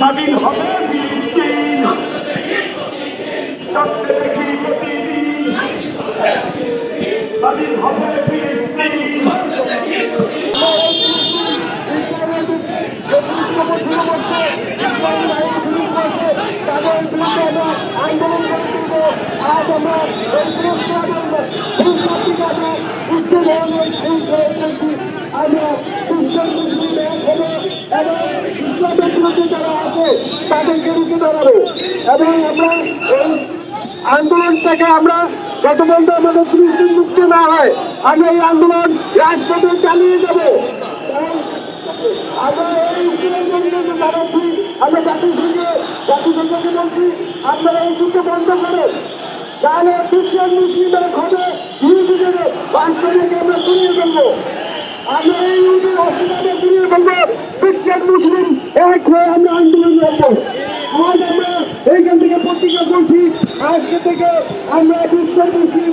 স্বাধীন হবে স্বাধীন হবে আন্দোলন করে আজ আমরা উচ্চ ধরনের ফুল করে আমরা যারা আছে তাদেরকে রুখে দাঁড়াবো এবং আমরা এই আন্দোলনটাকে আমরা যত পর্যন্ত আমাদের ফিলিস্তিন মুক্তি না হয়, আমরা এই আন্দোলন রাজপথে চালিয়ে যাব। আমরা এই আমরা জাতিসংঘে জাতিসংঘকে বলছি আপনারা এই যুদ্ধ বন্ধ করেন তাহলে খ্রিস্টান, মুসলিমের ঘরে ইহুদিদের বাস্তবাকে আমরা সরিয়ে ফেলব। আমরা এই ইহুদির অসুবিধা সরিয়ে ফেলব। খ্রিস্টান, মুসলিম এক হয়ে আমরা আন্দোলন করব। আজ আমরা এইখান থেকে প্রতিজ্ঞা করছি। আজকে থেকে আমরা খ্রিস্টান, মুসলিম